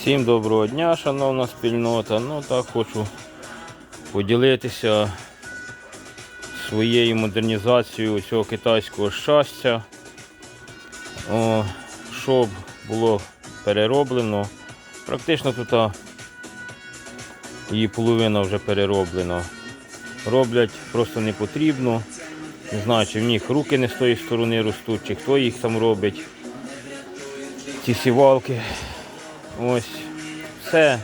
Всім доброго дня, шановна спільнота. Ну так хочу поділитися своєю модернізацією цього китайського щастя. О, щоб було перероблено. Практично тут її половина вже перероблена. Роблять просто не потрібно. Не знаю, чи в них руки не з тої сторони ростуть, чи хто їх там робить. Ці сівалки. Ось все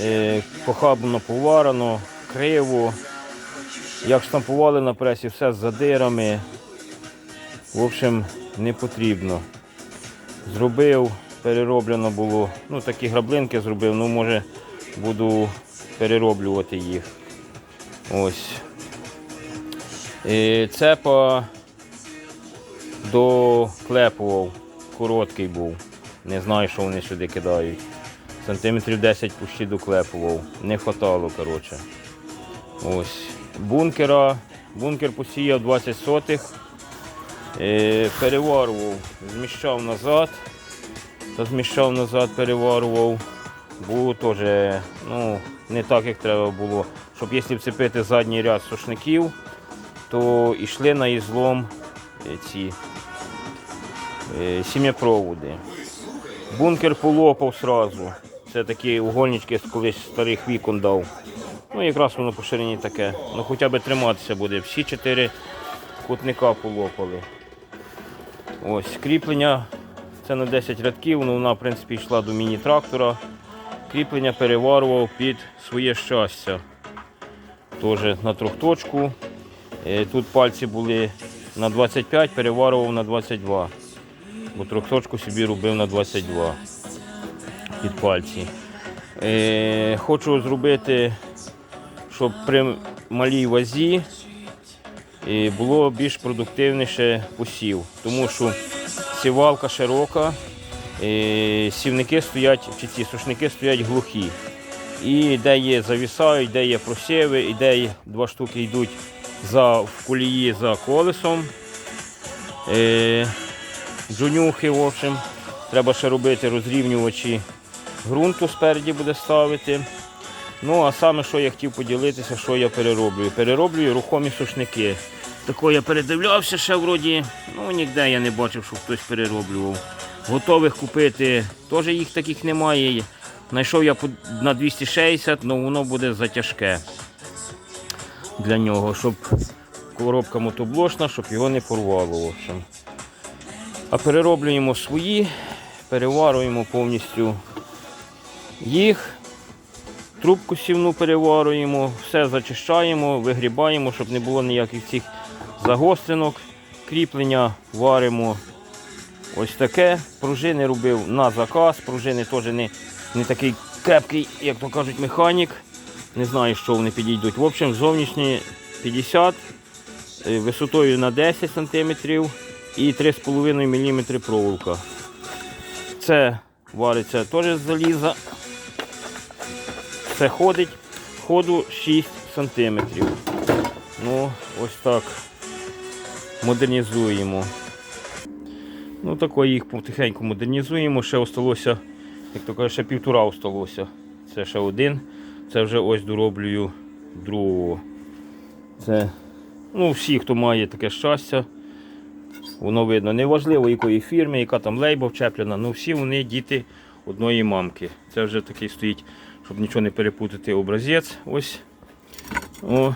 е, похабно поварено, криво. Як штампували на пресі, все з задирами. В общем, не потрібно. Зробив, перероблено було. Ну, такі граблинки зробив, ну може буду перероблювати їх. Ось. Е, цепа доклепував, короткий був. Не знаю, що вони сюди кидають. Сантиметрів 10 пущі доклепував. Не хватало, коротше. Ось. Бункера. Бункер посіяв 20 сотих. Е, переварував, зміщав назад. Та зміщав назад, переварував. Було теж ну, не так, як треба було. Щоб якщо вцепити задній ряд сушників, то йшли на ізлом е, ці е, сім'япроводи. Бункер полопав сразу. Це такі угольнички колись старих вікон дав. Ну якраз воно по ширині таке. Ну хоча б триматися буде. Всі чотири кутника полопали. Ось кріплення. Це на 10 рядків, ну вона в принципі йшла до міні-трактора. Кріплення переварував під своє щастя. Теж на трьохточку. Е, Тут пальці були на 25, переварував на 22 бо трьохточку собі робив на 22 під пальці. Е, хочу зробити, щоб при малій вазі е, було більш продуктивніше посів, тому що сівалка широка, е, сівники стоять, чи ці сушники стоять глухі. І де є завісають, де є просіви, і де є два штуки йдуть за, в колії за колесом. Е, джунюхи, в общем. Треба ще робити розрівнювачі ґрунту спереді буде ставити. Ну, а саме, що я хотів поділитися, що я перероблюю. Перероблюю рухомі сушники. Тако я передивлявся ще вроді, ну ніде я не бачив, щоб хтось перероблював. Готових купити, теж їх таких немає. Знайшов я на 260, але воно буде затяжке для нього, щоб коробка мотоблошна, щоб його не порвало. В общем. А перероблюємо свої, переварюємо повністю їх, трубку сівну переварюємо, все зачищаємо, вигрібаємо, щоб не було ніяких цих загостринок. Кріплення варимо ось таке. Пружини робив на заказ. Пружини теж не, не такий крепкий, як то кажуть, механік. Не знаю, що вони підійдуть. В общем, зовнішні 50, е, висотою на 10 см і 3,5 мм проволока. Це вариться теж з заліза. Це ходить, ходу 6 см. Ну, ось так модернізуємо. Ну, тако їх потихеньку модернізуємо. Ще осталося, як то кажуть, ще півтора осталося. Це ще один. Це вже ось дороблюю другого. Це ну, всі, хто має таке щастя, Воно видно, неважливо якої фірми, яка там лейба вчеплена, ну всі вони діти одної мамки. Це вже такий стоїть, щоб нічого не перепутати образець. Ось. О,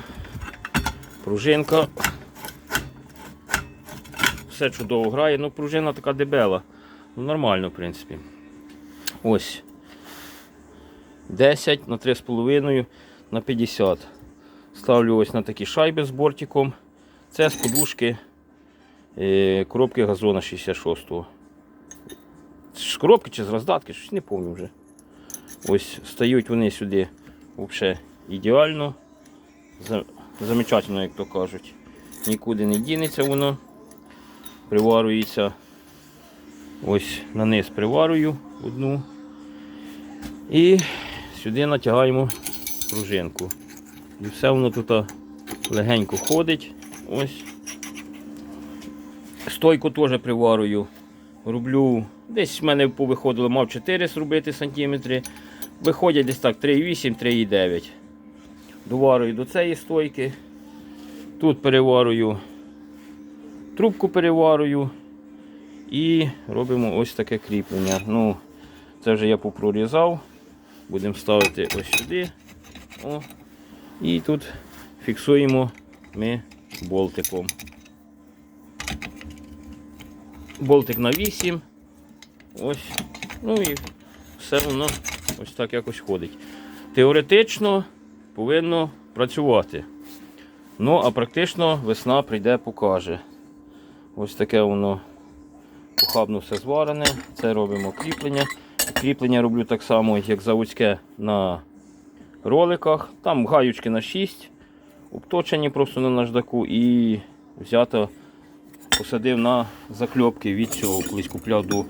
пружинка. Все чудово грає, ну пружина така дебела. Ну нормально, в принципі. Ось. 10 на 3,5 на 50. Ставлю ось на такі шайби з бортиком. Це з подушки коробки газона 66-го. З коробки чи з роздатки, щось не пам'ятаю вже. Ось стають вони сюди взагалі ідеально. Замечательно, як то кажуть. Нікуди не дінеться воно. Приварюється. Ось на низ приварюю одну. І сюди натягаємо пружинку. І все воно тут легенько ходить. Ось. Стойку теж приварюю роблю. Десь в мене повиходило, мав 4 зробити сантиметри. Виходять десь так 3,8, 3,9. Доварую до цієї стойки. Тут переварую, трубку переварую і робимо ось таке кріплення. Ну, це вже я попрорізав. Будемо ставити ось сюди. О. І тут фіксуємо ми болтиком. Болтик на 8. Ось. Ну і все воно ось так якось ходить. Теоретично повинно працювати. Ну, а практично весна прийде, покаже. Ось таке воно похабно все зварене. Це робимо кріплення. Кріплення роблю так само, як заводське на роликах. Там гаючки на 6, обточені просто на наждаку і взято посадив на закльопки від цього. Колись купляв до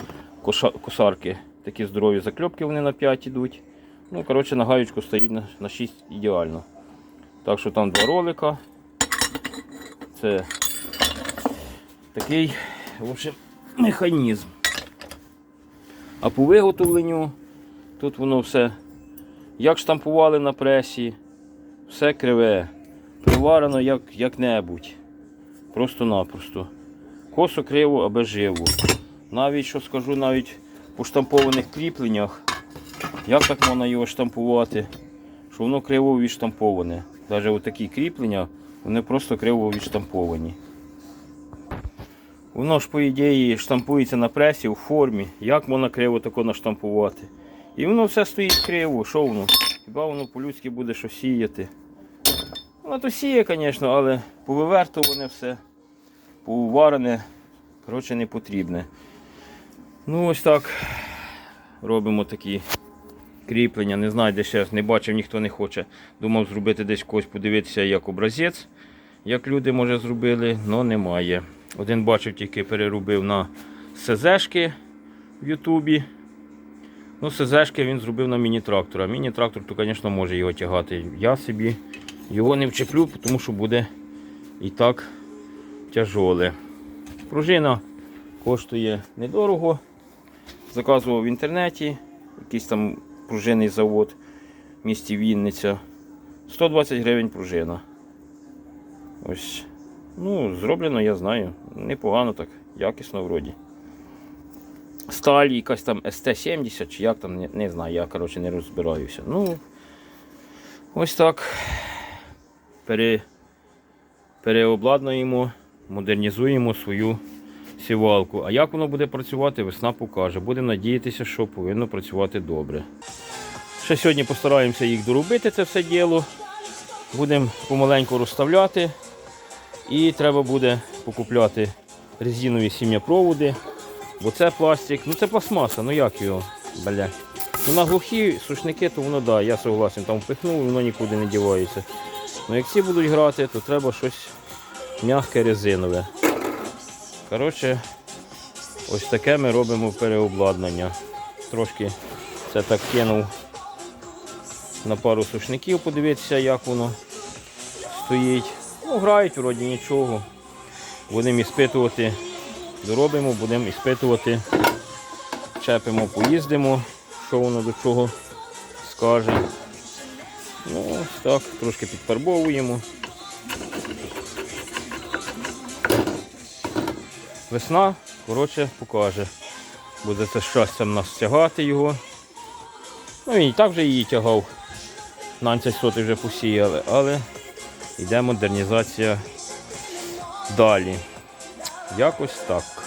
косарки. Такі здорові закльопки, вони на 5 йдуть. Ну, коротше, на гаючку стоїть на, на 6 ідеально. Так що там два ролика. Це такий в общем, механізм. А по виготовленню тут воно все, як штампували на пресі, все криве, приварено як, як-небудь. Просто-напросто. Косо криво, аби живо. Навіть що скажу, навіть по штампованих кріпленнях, як так можна його штампувати, що воно криво відштамповане. Навіть отакі кріплення, вони просто криво відштамповані. Воно ж, по ідеї, штампується на пресі у формі. Як можна криво тако наштампувати? І воно все стоїть криво. Що воно? Хіба воно по-людськи буде що сіяти? Воно то сіє, звісно, але повивертоване все, поуварене, коротше, не потрібне. Ну, ось так робимо такі кріплення. Не знаю, де ще не бачив, ніхто не хоче. Думав зробити десь когось подивитися як образець, як люди може зробили, але немає. Один бачив, тільки переробив на СЗшки в Ютубі. Ну, СЗшки він зробив на міні-трактора. Міні-трактор, то, звісно, може його тягати. Я собі його не вчеплю, тому що буде і так тяжоле. Пружина коштує недорого. Заказував в інтернеті. Якийсь там пружинний завод в місті Вінниця. 120 гривень пружина. Ось. Ну, зроблено, я знаю. Непогано так, якісно вроді. Сталь якась там СТ-70 чи як там, не, не знаю, я коротше не розбираюся. Ну, ось так. Пере, переобладнуємо, модернізуємо свою сівалку. А як воно буде працювати, весна покаже. Будемо надіятися, що повинно працювати добре. Ще сьогодні постараємося їх доробити, це все діло. Будемо помаленьку розставляти. І треба буде покупляти резинові сім'япроводи. Бо це пластик, ну це пластмаса, ну як його, бля. Ну на глухі сушники, то воно да, я согласен, там впихнув, воно нікуди не дівається. Ну як ці будуть грати, то треба щось м'яке резинове. Коротше, ось таке ми робимо переобладнання. Трошки це так кинув на пару сушників, подивитися, як воно стоїть. Ну, грають вроді нічого. Будемо іспитувати, доробимо, будемо іспитувати, чепимо, поїздимо, що воно до чого скаже. Ну, так, трошки підфарбовуємо. Весна, коротше, покаже. Буде це щастям нас тягати його. Ну і так вже її тягав. 12 сотих вже посіяли, але йде модернізація далі. Якось так.